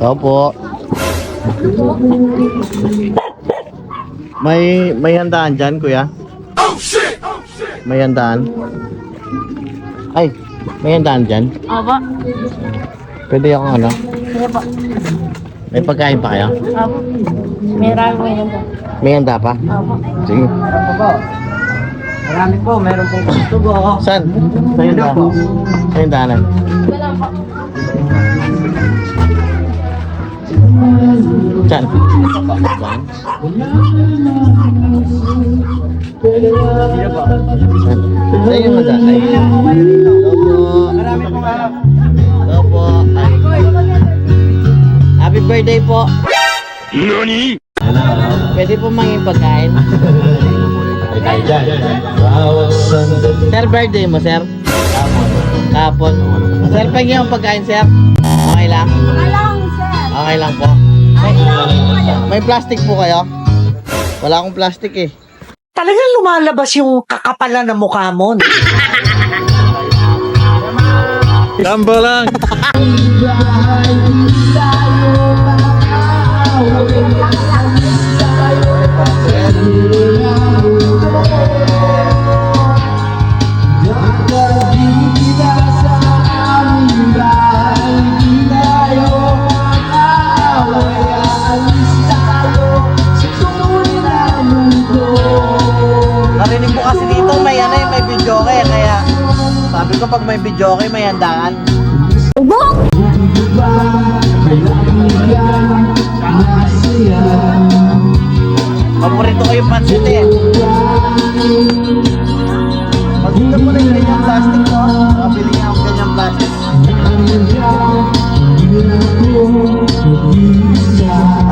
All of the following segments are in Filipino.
Opo. May may handaan dyan, kuya? May handaan? Ay, may handaan dyan? Opo. Pwede ako ano? Sige po. May pagkain pa kayo? Opo. May rami mo yun po. May handa pa? Opo. Sige. Marami po, meron pong tubo. Saan? Sa handaan? Sa handaanan? Wala po. Saan? Saan? Saan yung handa? Ay. Marami pong ano. Opo. Happy birthday po. Pwede po manging pagkain. Sir, birthday mo, sir? Kapon. Sir, pagin yung pagkain, sir? Okay lang? Okay lang po. May, may plastic po kayo? Wala akong plastic eh. Talagang lumalabas yung kakapalan ng mukha mo. no? Tambo lang. video kaya kaya sabi ko pag may video okay may handaan. Paborito ko yung pansit eh. Maganda mo na yung ganyang plastic ko. Mabili nga ako ganyang plastic.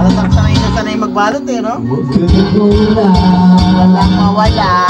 Halatang sanay na sanay magbalot eh, no? Walang mawala.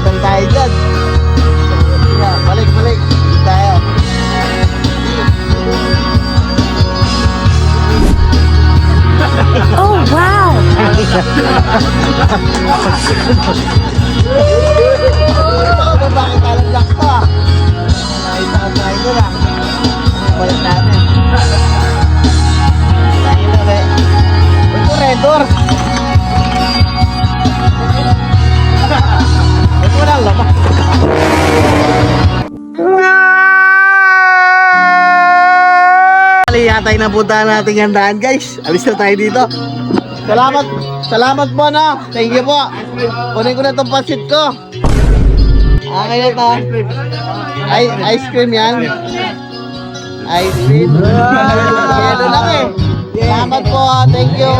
Patang tayo dyan. Balik, balik. Tayo. Oh, wow! Bakit alam lang to ah? Nakita tayo doon ah. Balik natin. Tayo na be. Ito redor. Mali yata yung napuntahan nating handaan guys. Alis na tayo dito. Salamat. Salamat po no. Thank you po. Kunin ko na itong pasit ko. Okay na to. Ay, ice cream yan. Ice cream. Yelo lang eh. Salamat po. Thank you.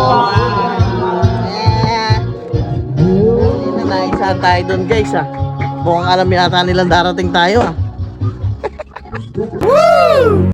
Yeah. Na naisa tayo doon guys ah. Mukhang alam yata nilang darating tayo ah. Woo!